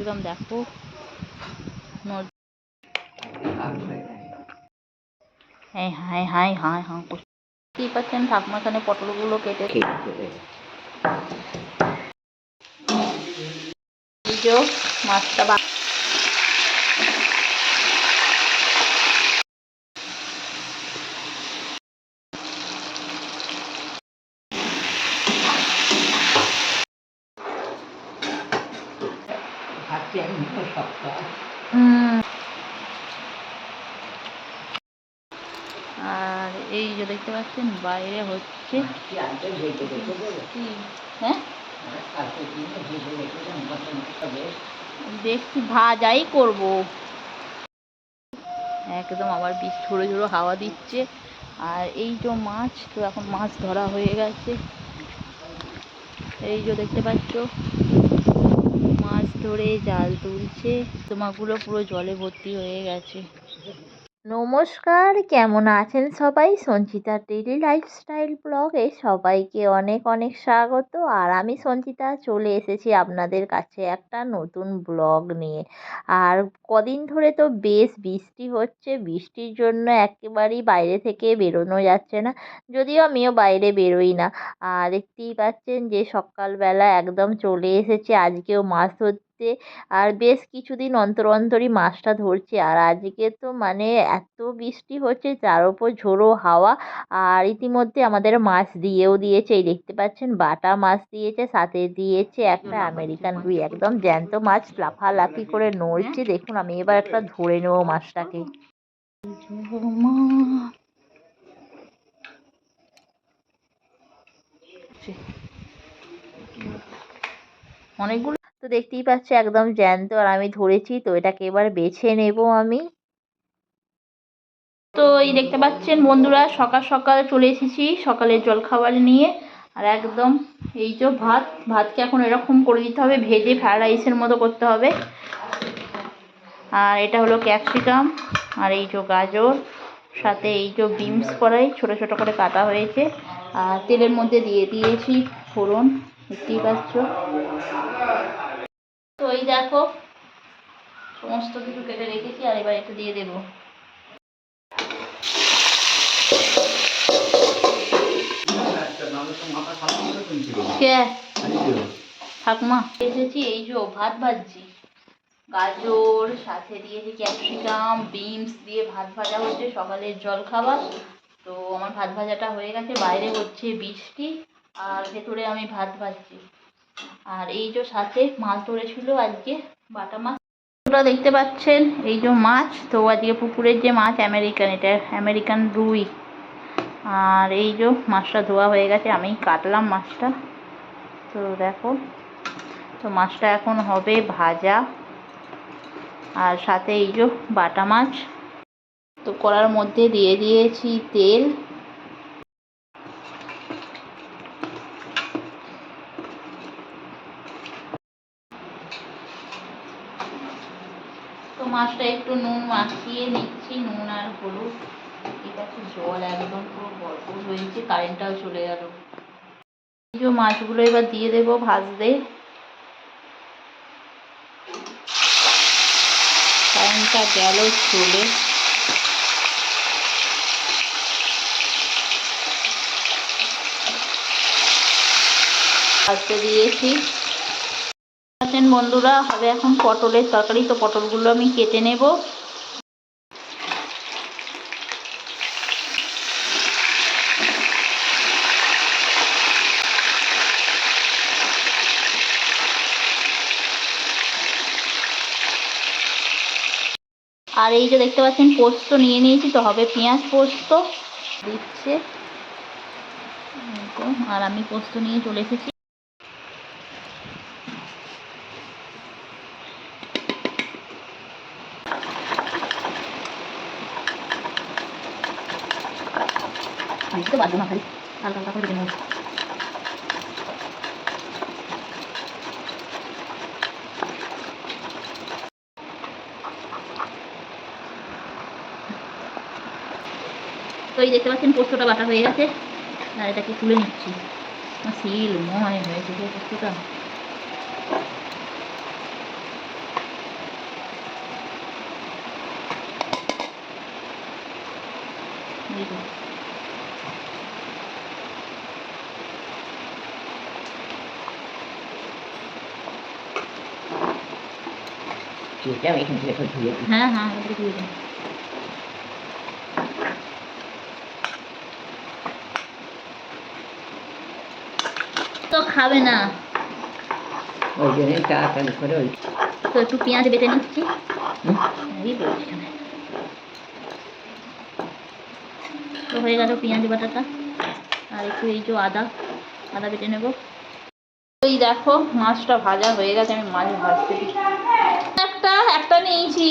একদম দেখো। হ্যাঁ হ্যাঁ হাই হাই হাই হাঁ কি পাচ্ছেন? ঠাকুমা এখানে পটলগুলো কেটে মাছটা আর এই যে দেখতে পাচ্ছেন, বাইরে হচ্ছে হ্যাঁ? দেখছি, ভাজাই করব। একদম আবার বিষ ঝোড়ো ঝোড়ো হাওয়া দিচ্ছে। আর এই যে মাছ, তো এখন মাছ ধরা হয়ে গেছে। এই যে দেখতে পাচ্ছ ধরে জাল তুলছে। তোমাগুলো পুরো জলে ভর্তি হয়ে গেছে। নমস্কার, কেমন আছেন সবাই? সঞ্চিতা ডেলি লাইফস্টাইল ব্লগে সবাইকে অনেক অনেক স্বাগত। আর আমি সঞ্চিতা, চলে এসেছি আপনাদের কাছে একটা নতুন ব্লগ নিয়ে। আর কদিন ধরে তো বেশ বৃষ্টি হচ্ছে। বৃষ্টির জন্য একেবারেই বাইরে থেকে বেরোনো যাচ্ছে না। যদিও আমিও বাইরে বেরোই না। আর দেখতেই পাচ্ছেন যে সকালবেলা একদম চলে এসেছে। আজকেও মাছ ধরতে আর বেশ কিছুদিন অন্তর অন্তরই মাছটা ধরছে। আর আজকে তো মানে এত বৃষ্টি হচ্ছে তার ওপর ঝোড়ো হাওয়া। আর ইতিমধ্যে আমাদের মাছ দিয়েও দিয়েছে। এই দেখতে পাচ্ছেন বাটা মাছ দিয়েছে সাথে দিয়েছে একটা আমেরিকান রুই একদম জ্যান্ত মাছ লাফালাফি করে নড়ছে। দেখুন আমি এবার একটা ধরে নেব মাছটাকে। অনেকগুলো তো দেখতেই পাচ্ছ একদম জ্যান্ত আর আমি ধরেছি, তো এটাকে এবার বেছে নেব আমি। তো এই দেখতে পাচ্ছেন বন্ধুরা, সকাল সকাল চলে এসেছি সকালের জলখাবার নিয়ে। আর একদম এই যে ভাত, ভাতকে এখন এরকম করে দিতে হবে, ভেজে ফ্রায়েড রাইসের মতো করতে হবে। আর এটা হলো ক্যাপসিকাম আর এই যে গাজর, সাথে এই যে বিনস কড়াই, ছোট ছোট করে কাটা হয়েছে। আর তেলের মধ্যে দিয়ে দিয়েছি ফোড়ন, দেখতেই পাচ্ছ। তো এই দেখো, সমস্ত কিছু কেটে রেখেছি আর এবার একটু দিয়ে দেবো। কে? এই ভাত ভাজছি। গাজর, সাথে ক্যাপসিকাম, বিনস দিয়ে ভাত ভাজা হচ্ছে, সকালের তো আমার ভাত ভাজাটা হয়ে গেছে, বাইরে হচ্ছে বৃষ্টি, আর ভেতরে আমি ভাত ভাজছি। আর এই যে সাথে মাছ ধরেছিল আজকে, বাটা মাছ। ওটা দেখতে পাচ্ছেন, এই যে মাছ, তো আজকে পুকুরের যে মাছ, আমেরিকান, এটা আমেরিকান রুই। আর এই যে মাছটা ধোয়া হয়ে গেছে আমি কাটলাম মাছটা। তো দেখো, তো মাছটা এখন হবে ভাজা। আর সাথে এই যে বাটা মাছ। তো কড়ার মধ্যে দিয়ে দিয়েছি তেল। তো মাছটা একটু নুন মাখিয়ে নিচ্ছি, নুন আর হলুদ। এটা তো জল একদম পুরো গড়গড় হয়েছে কারেন্টটাও চলে গেল। যে মাছগুলো এবার দিয়ে দেবো ভাজতে। কারেন্টটা গেল চলে। ভাজতে দিয়েছি। আছেন বন্ধুরা, হবে এখন পটলের তরকারি। তো পটলগুলো আমি কেটে নেব। আর এই যে দেখতে পাচ্ছেন, পোস্ত নিয়ে নিয়েছি, তো হবে পেঁয়াজ পোস্ত। দিচ্ছে। আর আমি পোস্ত নিয়ে চলে এসেছি। আমি তো বাদ না ভাই। হালকা হালকা করে নেব। তো এই দেখতে পাচ্ছেন, পোস্তটা বাটা হয়ে গেছে। আর এটাকে তুলে নিচ্ছি। সিল, ময় হয়েছে পোস্তটা। সেটা আমি এখান থেকে একটু ধুয়ে হ্যাঁ হ্যাঁ দিয়ে তো খাবে না। ওই জন্য তাড়াতাড়ি করে ওই তো একটু পেঁয়াজ বেটে নিচ্ছি। এই। তো হয়ে গেল পেঁয়াজ বাটাটা। আর একটু এই যে আদা আদা বেটে নেব। ওই দেখো মাছটা ভাজা হয়ে গেছে আমি মাছ ভাজতে দিই একটা নিয়েছি।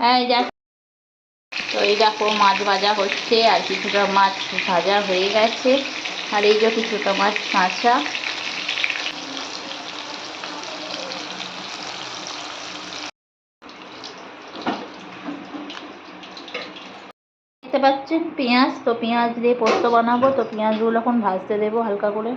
হ্যাঁ দেখ। তো এই দেখো মাছ ভাজা হচ্ছে, আর কিছুটা মাছ ভাজা হয়ে গেছে। আর এই যে কিছুটা মাছ কাঁচা। দেখতে পাচ্ছেন পেঁয়াজ? তো পেঁয়াজ দিয়ে পোস্ত বানাবো। তো পেঁয়াজগুলো এখন ভাজতে দেবো হালকা করে।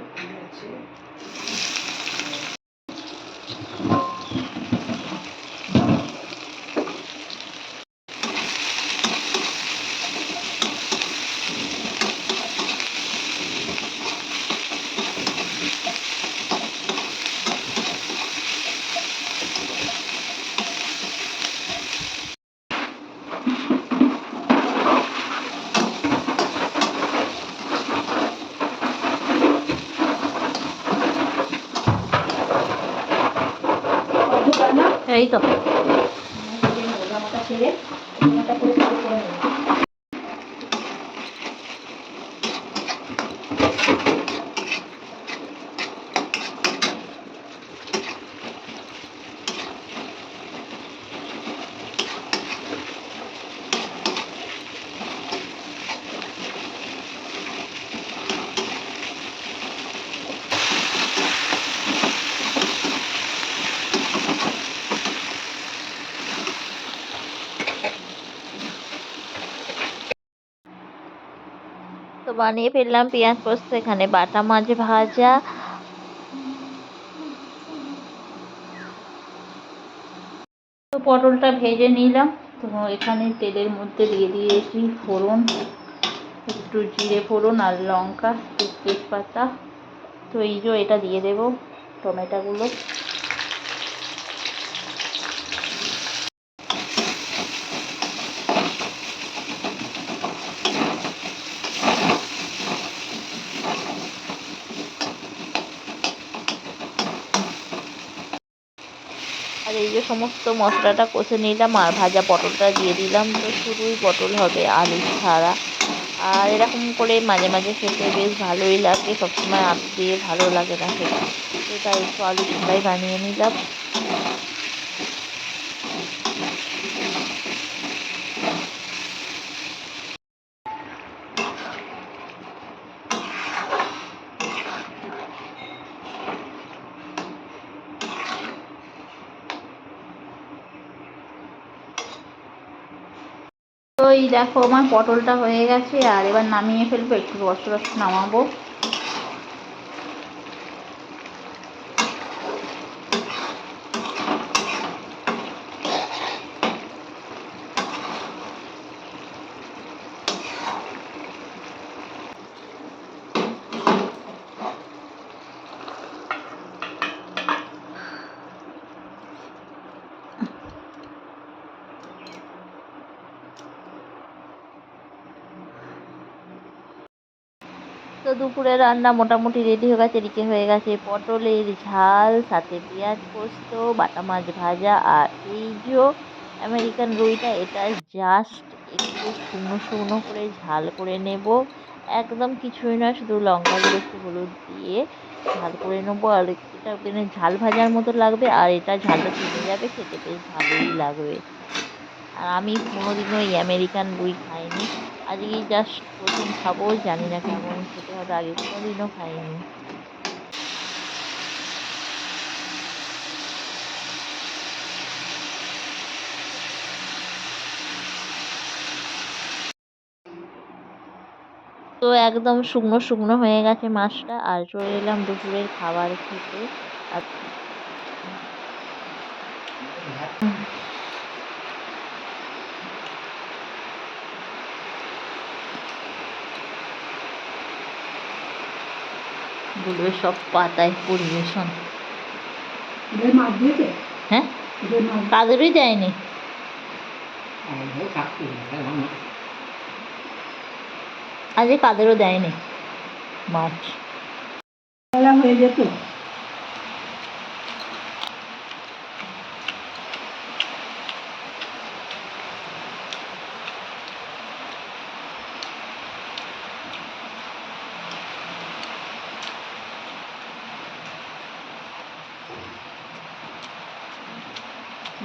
এই তো। তো বানিয়ে ফেললাম পেঁয়াজ পোস্ত, এখানে বাটা মাছ ভাজা। তো পটলটা ভেজে নিলাম। তো এখানে তেলের মধ্যে দিয়ে দিয়েছি ফোড়ন, একটু জিরে ফোড়ন আর লঙ্কা তেজপাতা। তো এই যে এটা দিয়ে দেবো টমেটোগুলো। সমস্ত মশলাটা কষে নিলাম আর ভাজা পটলটা দিয়ে দিলাম। তো শুধুই পটল হবে, আলু ছাড়া। আর এরকম করে মাঝে মাঝে খেতে বেশ ভালোই লাগে। সবসময় আলু দিয়ে ভালো লাগে না খেতে। তো তাই একটু আলু ছাড়াই বানিয়ে নিলাম তো এই দেখো আমার পটলটা হয়ে গেছে আর এবার নামিয়ে ফেলব একটু রস রস নামাবো। তো দুপুরে রান্না মোটামুটি রেডি হয়ে গেছে এদিকে হয়ে গেছে। পটলের ঝাল, সাথে পেঁয়াজ পোস্ত, বাটা মাছ ভাজা আর এই যে আমেরিকান রুইটা, এটা জাস্ট একটু শুকনো শুকনো করে ঝাল করে নেব। একদম কিছুই না শুধু লঙ্কা গুঁড়ো একটু হলুদ দিয়ে ঝাল করে নেব। আর এটা মানে ঝাল ভাজার মতো লাগবে আর এটা ঝালটা থেমে যাবে, খেতে বেশ ভালোই লাগবে। আর আমি কোনোদিনও এই আমেরিকান রুই খাইনি। আজকেই জাস্ট প্রথম খাব, জানি না কেমন খেতে হবে, আগে কোনোদিনও খাইনি। তো একদম শুকনো শুকনো হয়ে গেছে মাছটা, আর চলে এলাম দুপুরের খাবার খেতে। আর বলবে সব পাতায় পরিবেশন হ্যাঁ? কাদেরই দেয়নি আজকে কাদেরও দেয়নি মাছ। হয়ে যেত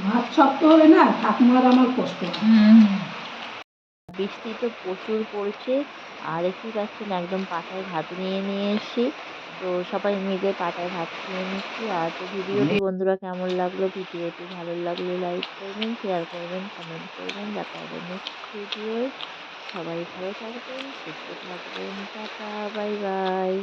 ভাত শক্ত হলে না ঠাকুমার আমার কষ্ট বৃষ্টি তো প্রচুর পড়ছে আর দেখতেই পাচ্ছেন একদম পাটায় ভাত নিয়ে নিয়ে এসেছি তো সবাই মিলে পাটায় ভাত খেয়ে নিচ্ছি আর তো ভিডিওটি বন্ধুরা কেমন লাগল ভিডিওটি ভালো লাগলে লাইক করবেন শেয়ার করবেন কমেন্ট করবেন দেখা হবে নেক্সট ভিডিও সবাই ভালো থাকবেন সুস্থ থাকবেন টাটা বাই বাই